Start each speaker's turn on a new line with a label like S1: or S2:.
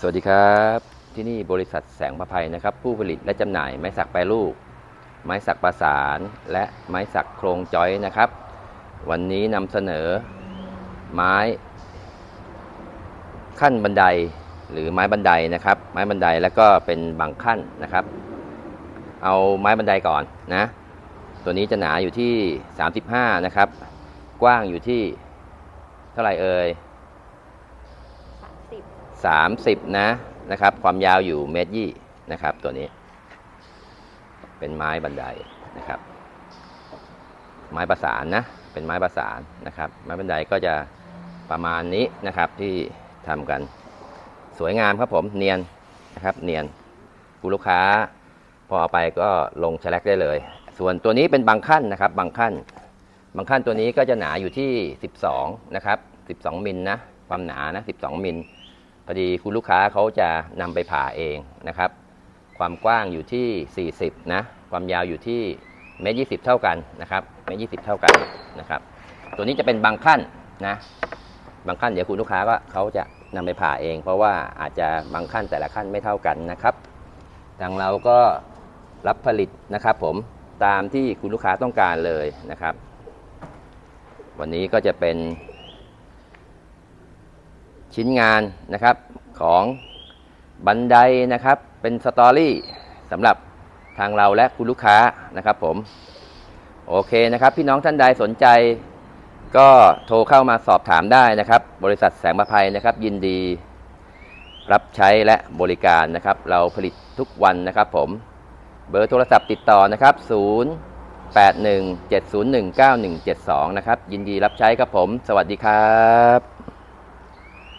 S1: สวัสดีครับ ที่นี่บริษัทแสงประภัยนะครับ ผู้ผลิตและจำหน่ายไม้สักแปรรูป ไม้สักประสาน และไม้สักโครงจอยนะครับ วันนี้นำเสนอ ไม้ ขั้นบันไดหรือไม้บันไดนะครับ ไม้บันไดแล้วก็เป็นบางขั้นนะครับ เอาไม้บันไดก่อนนะ ตัวนี้จะหนาอยู่ที่ 35 นะครับ กว้างอยู่ที่เท่าไหร่เอ่ย 30 นะนะครับ ความยาวอยู่เมตรยี่นะครับ ตัวนี้ เป็นไม้บันไดนะครับ ไม้ประสานนะ เป็นไม้ประสานนะครับ ไม้บันไดก็จะประมาณนี้นะครับที่ทำกัน สวยงามครับผมเนียนนะครับ เนียนคุณลูกค้า พอเอาไปก็ลงแฉลกได้เลย ส่วนตัวนี้เป็นบางขั้นนะครับ บางขั้น บางขั้นตัวนี้ก็จะหนาอยู่ที่ 12 นะครับ 12 มิลนะ ความหนานะ 12 มิล พอดีคุณลูกค้าเขาจะนำไปผ่าเองนะครับ ความกว้างอยู่ที่ 40 นะ ความยาวอยู่ที่เมตรยีเท่ากันนะครับเมตรยีเท่ากันนะครับ ตัวนี้จะเป็นบางขั้นนะ บางขั้นเดี๋ยวคุณลูกค้าก็เขาจะนำไปผ่าเอง เพราะว่าอาจจะบางขั้นแต่ละขั้นไม่เท่ากันนะครับ ทางเราก็รับผลิตนะครับผมตามที่คุณลูกค้าต้องการเลยนะครับ วันนี้ก็จะเป็น ชิ้นงานนะครับของบันไดนะครับเป็นสตอรี่สำหรับทางเราและคุณลูกค้านะครับผมโอเคนะครับ พี่น้องท่านใดสนใจ ก็โทรเข้ามาสอบถามได้นะครับ บริษัทแสงประภัยนะครับ ยินดีรับใช้และบริการนะครับ เราผลิตทุกวันนะครับผมเบอร์โทรศัพท์ติดต่อนะครับ 0 8 1 7 0 1 9 1 7 2 นะครับ ยินดีรับใช้ครับผม สวัสดีครับ